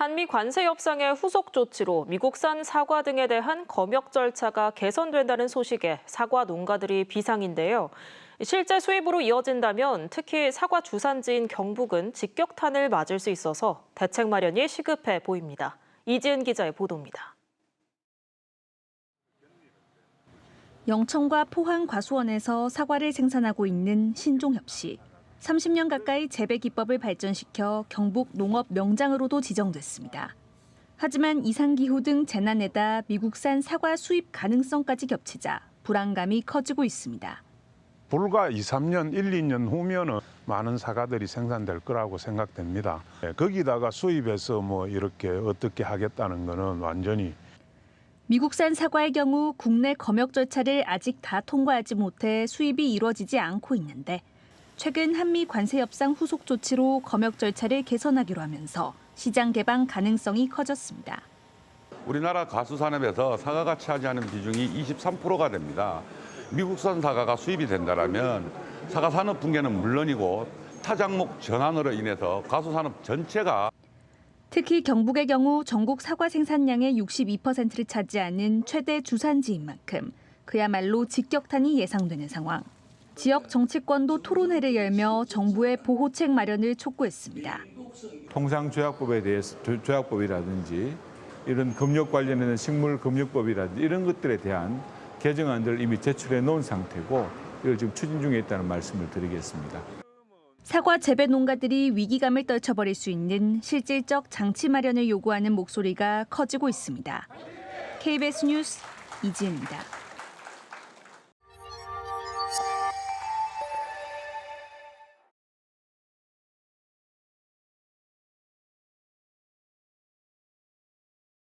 한미 관세 협상의 후속 조치로 미국산 사과 등에 대한 검역 절차가 개선된다는 소식에 사과 농가들이 비상인데요. 실제 수입으로 이어진다면 특히 사과 주산지인 경북은 직격탄을 맞을 수 있어서 대책 마련이 시급해 보입니다. 이지은 기자의 보도입니다. 영천과 포항 과수원에서 사과를 생산하고 있는 신종협 씨. 30년 가까이 재배 기법을 발전시켜 경북 농업 명장으로도 지정됐습니다. 하지만 이상기후 등 재난에다 미국산 사과 수입 가능성까지 겹치자 불안감이 커지고 있습니다. 불과 2, 3년, 1, 2년 후면은 많은 사과들이 생산될 거라고 생각됩니다. 예, 거기다가 수입해서 뭐 이렇게 어떻게 하겠다는 거는 완전히 미국산 사과의 경우 국내 검역 절차를 아직 다 통과하지 못해 수입이 이루어지지 않고 있는데 최근 한미 관세 협상 후속 조치로 검역 절차를 개선하기로 하면서 시장 개방 가능성이 커졌습니다. 우리나라 가수 산업에서 사과가 차지하는 비중이 23%가 됩니다. 미국산 사과가 수입이 된다라면 사과 산업 붕괴는 물론이고 타 작목 전환으로 인해서 가수 산업 전체가 특히 경북의 경우 전국 사과 생산량의 62%를 차지하는 최대 주산지인 만큼 그야말로 직격탄이 예상되는 상황. 지역 정치권도 토론회를 열며 정부의 보호책 마련을 촉구했습니다. 통상조약법에 대해서 조- 조약법이라든지 이런 금융 관련된 식물금융법이라든지 이런 것들에 대한 개정안들을 이미 제출해 놓은 상태고 이걸 지금 추진 중에 있다는 말씀을 드리겠습니다. 사과 재배 농가들이 위기감을 떨쳐버릴 수 있는 실질적 장치 마련을 요구하는 목소리가 커지고 있습니다. KBS 뉴스 이지은입니다.